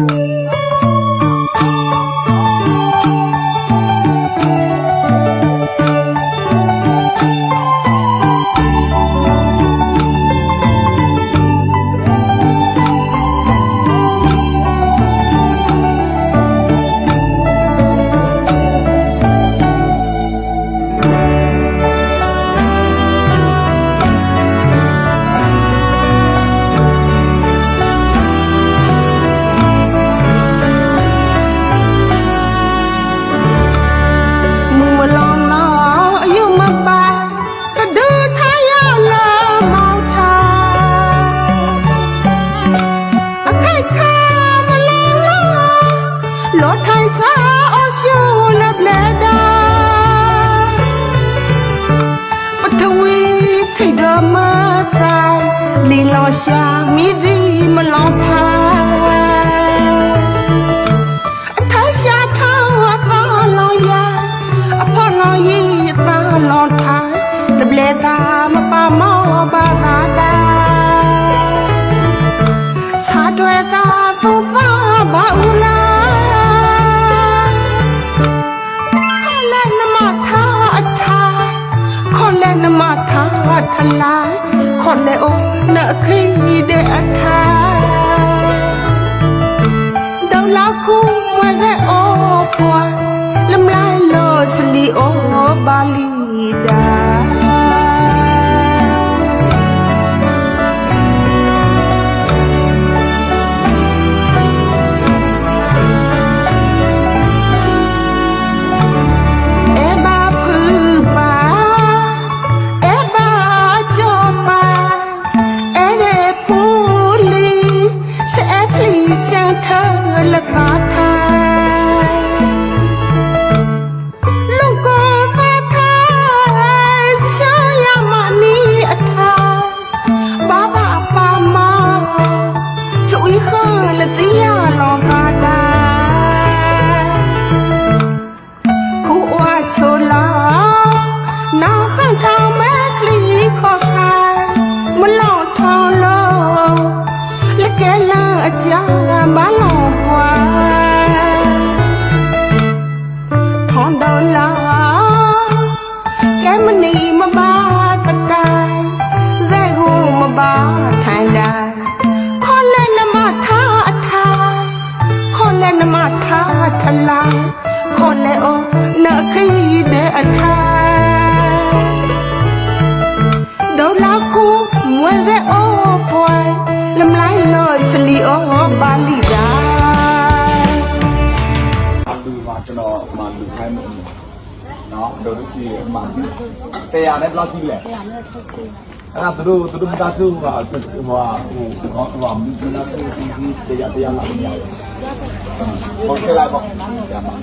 มึ လောရှာမိသည်မလောဖာအထာရှာထောင်းဝပါလောယာအဖော်လောရီပါလောထာတပလေသာမပါမောပါသာတာစာတွေသာသူပါဘာဦးလား tha tha lại con lên ô nợ khi để tha ดาวลาคูมวยแกโอปวยลำลายโลสลีโอบาลีดา နှခိတဲ့အထာဒေါလာခုမွေဝဲအောပွိုင်လမ်လိုက်တော့ချလီအောပါလီဒါလူပါကျွန်တော်ဒီမှာလူခိုင်းမှုနော်တို့တို့ရှိရမှာတရားနဲ့ဘယ်လောက်ရှိလဲတရားနဲ့ဆက်ရှိအဲ့ဒါတို့တို့မိသားစုကဟိုဟိုဟိုမိသားစုကြီးတရားတရားလာနေရတယ် ဟုတ်ကဲ့လားပေါ့ကျမ်းပါ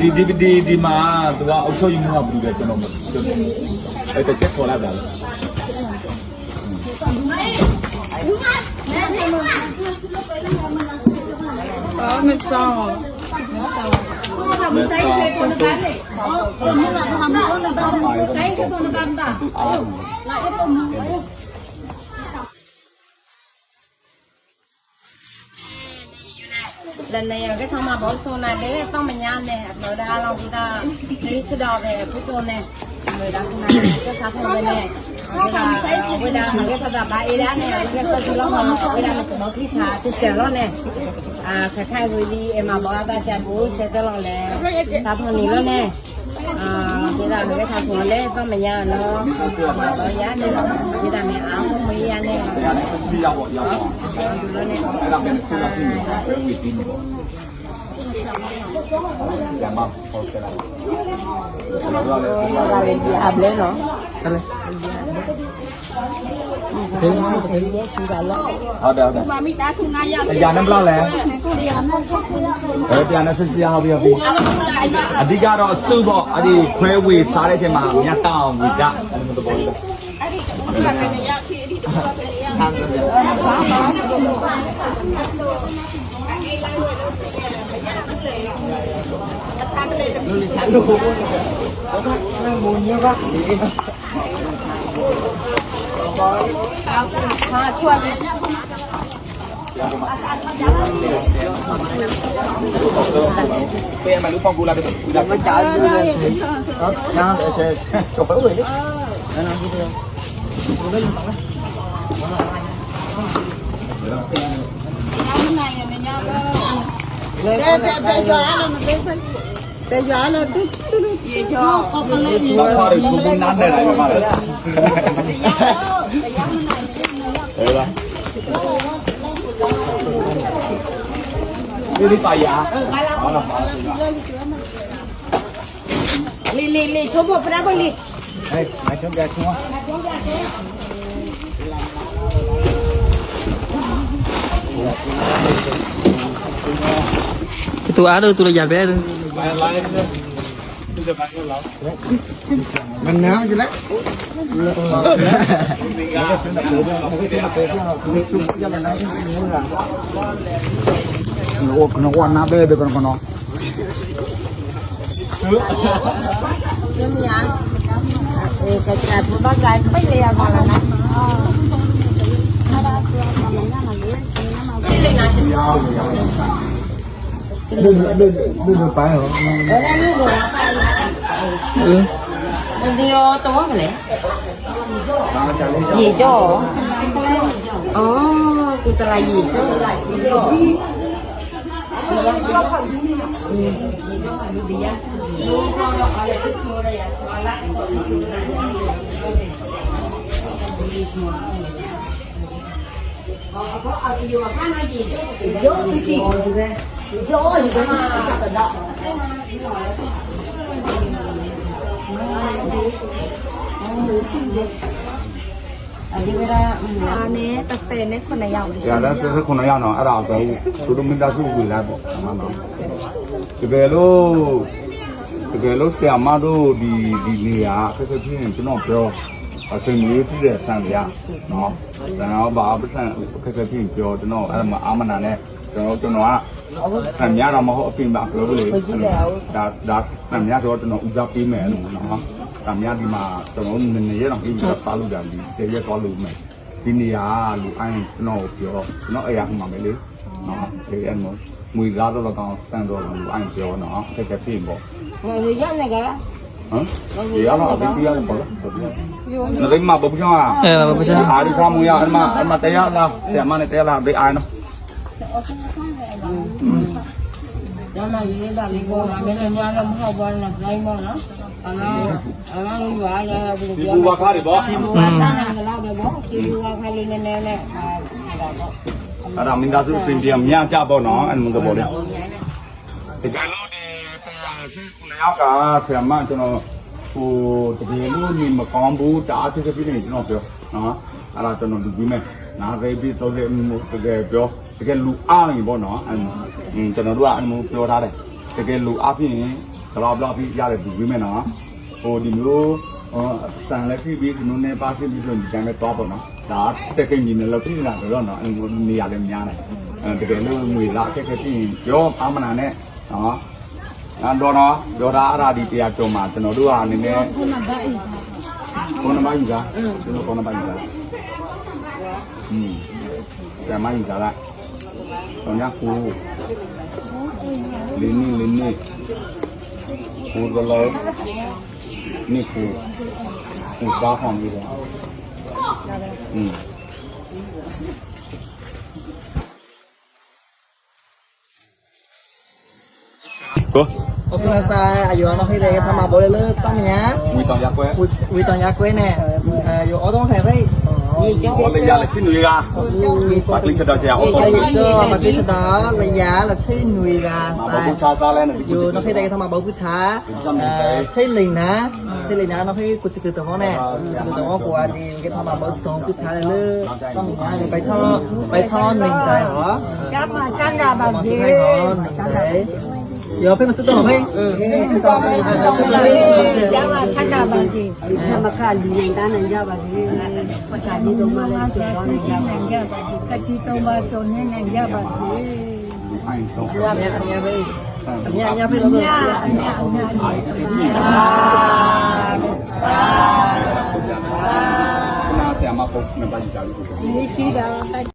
ဒီဒီဒီဒီမှာသူကအုပ်ချုပ်ရေးမှုကဘူးလေကျွန်တော်ကျွန်တော်အဲ့တချက်ခေါ်လိုက်ပါလား lần này cái thằng mà bỏ số này đấy không mà nhang này rồi ra lòng chúng ta đi xe đò về phút số này người đã không này cái thằng thằng này cái là bây giờ mà cái thằng bà ấy đã này cái cái số lo mà bây giờ mình sẽ bỏ khi thả thì chờ nó này à khai khai rồi đi em mà bỏ ra chả bố sẽ cho lòng này thằng thằng này nó này à bây giờ cái thằng thằng này không mà nhang nó mà bỏ giá này bây giờ mẹ áo không mấy giá này တရားနဲ့စီရောက်ပေါ့ရောက်ပေါ့အဲ့ဒါပြန်ဆက်လာပြီဝေးဝေးပြီးနေကျမ်းပါဟုတ်ကဲ့လားကျွန်တော်တို့လ ဘယ်မှာဘယ်လိုရှိတာလဲဟုတ်တယ်ဟုတ်တယ်မမီတာဆူငါရအရာနံဘလောက်လဲဟုတ်တယ်နော်ဆက်စီရဟုတ်ပြီဟုတ်ပြီအဓိကတော့အစုပေါ့အဲ့ဒီခွဲဝေစားတဲ့အချိန်မှာမြတ်တောင်းဝေကြအဲ့လိုသဘောလေးအဲ့ဒီတူကပဲရခဲ့အဲ့ဒီတူကပဲရခဲ့ဘာမှမလုပ်ဘူးအဲ့ဒီလိုလုပ်နေတယ်မရဘူးလေအဖမ်းလေးတူလေးချမ်းလို့ဘာမှမမုံရပါဘူး ဟုတ်ညာအဲတော့ဘယ်လိုလဲနာနာကြည့်တယ်ဘယ်လိုလဲပါလဲနိုင်ရနေရတော့ဘယ်ဘယ်ဘ ယ်ရွာလို့မပေးဘူးဘယ်ရွာလို့တူတူတူရေချောဘာသာရေးသူကနားနေတယ်ပါလားဟဲ့လားဒီပါယာဟုတ်လားပါလားလီလီလီချိုးဖို့ပရကိုလီဟဲ့မချုံပြချုံသူအားလို့သူလည်းရပဲသူ mình nào vậy đấy nó nó quan nào đây được con nó. Cái này tôi cái cái bây giờ còn cái này Hãy subscribe cái. cái Ghiền Mì cái Để cái bỏ lỡ những video dạ, hấp dẫn dạ, dạ. เดินเดินเดินไปเหรอเออแตัวเนี่เดินไปเออเดียวตัวอะไรยีจ่ออ๋อกูตะไลยีจ่อเอาเอาไปอยู่กับข้ามายีจ่อยีจ่อ 自己，有一个嘛，下得到。 အဲဒီကရာအာနဲ့30နဲ့9ရောက်တယ် ။ဒါလည်းတစ်ခုနရအောင်အဲ့ဒါတော့သူတို့မင်းသားစုဝင်လာပေါ့။မှန်ပါ။တကယ်လို့တကယ်လို့ဆရာမတို့ဒီဒီနေရာခက်ခက်ချင်းကျွန်တော်ပြောအစင်မျိုးပြည့်တဲ့ဆံပြနော်။ကျွန်တော်ဘာပစံခက်ခက်ချင်းပြောကျွန်တော်အဲ့မှာအာမနာနဲ့ ကျွန်တော်ကျွန်တော်ကဆံများတော့မဟုတ်အပြင်ပါပြောလို့လေဒါဒါဆံများတော့ကျွန်တော်ဦးစားပေးမယ်လို့နော်။ဆံများဒီမှာကျွန်တော်နည်းနည်းရအောင်ပြီးတော့ပါလို့ကြပြီ။တကယ်သွားလို့မယ်ဒီနေရာလူအိုင်းကျွန်တော်ပြောကျွန်တော်အရာမှမယ်လေနော်ဒီအဲ့မို့မွေသားတော့ကောင်းစံတော့လူအိုင်းပြောနော်တကယ်ဖြစ်ပေါ့ဟိုရနေကလားဟမ်ဒီရတော့ဒီပြရပေါ့နော်ဒီမှာဘုရားအဲဘာပချာအားဒီခါမူရအမအမတရားလားဆရာမနဲ့တရားလားဒီအိုင်းနော် ညမရေးတာလေးကောမင်းညာလည်းမဟုတ်ပါနဲ့နိုင်မနော်အလားအလားလို့ပါရရဘူးဒီဘူဝါခါတွေပေါ့ဒီဘူကတန်းလာတော့ပေါ့ဒီဘူကခါလေးနည်းနည်းနဲ့ဒါပေါ့အဲ့ဒါမင်းသားစုစင်ပြမြကြပေါ့နော်အဲ့လိုတော့ပေါ့လေတကယ်လို့ဒီတရားရှိခုနယောက်ကဆရာမကျွန်တော်ဟိုတကယ်လို့နေမကောင်းဘူးတအားဖြစ်ဖြစ်နေကျွန်တော်ပြောနော်အဲ့ဒါကျွန်တော်လူကြီးမဲ့နားသိပြီးတော့လေမျိုးတကယ်ပြော တကယ်လူအားရင်ပေါ့နော်အဲ့ကျွန်တော်တို့ကအဲ့လိုပြောထားတယ်တကယ်လူအားဖြင့်ဘလာဘလာပြီးရတယ်လူကြီးမဲ့နော်ဟိုဒီမျိုးဟိုစံလက်ပြီးပြီးကျွန်တော်နဲ့ပါဖြစ်ပြီးတော့ဒီတိုင်းပဲတော့ပေါ့နော်ဒါတကယ်ကြီးနေလို့ပြည်လာတော့နော်အဲ့လိုနေရာလည်းများတယ်အဲတကယ်လို့ငွေလာအခက်အခဲဖြစ်ရင်ပြောအာမနာနဲ့နော် အဲ့တော့တော့ဒေါ်တာအရာဒီတရားကြုံမှာကျွန်တော်တို့ဟာနည်းနည်းခုနမယူတာကျွန်တော်ခုနမယူတာอืมကျမယူတာလားတော့ညကူလင်းနေလင်းနေကူကလေးနိကူကူစားအောင်ပြီးတော့อืมကို โอเคซาอายุน้องให้เลยทำมาบ่เลยเลยต้องเนี้ย ဝီတောင်ရက်ွယ် วีตอนยาเกว้เนี่ยเอ่ออยู่อ๋อต้องใส่ไว้ ရေကြော ဟောလေရလက်ချင်းတွေကပတ်လိချက်တော့ကြာအောင် ไอ้ก็มาพิสดาระยะละ Konyaku. Lini lini. Kur gala. Ni kur. Kur bahang gitu. Hmm. Go. Ok sai, vừa nó khi đây tham mà bố lên tao nhá. Quy tao giá quê. Quy tao giá quê nè. à yo ở đó thẻ đấy. อใช่ลิงนะใช่ลิงนะน้องให้กูจะคือตัวเนี่ยคือตัวกูอ่ะดีก็ทำมาบ่สองผู้ชาเลยเลยต้องเนี้ยไปช่อไ 有朋友知道没？嗯，知道没？知道没？家嘛，看家吧的，他们看李元丹人家吧的，我家里都嘛来做到人家吧的，他去都嘛做那人家吧的，是啊，别别别。အမြအမြပြေလို့လို့အမြအမြပါပါပါဆရာမပေါ့မပါကြဘူးဒီကိစ္စ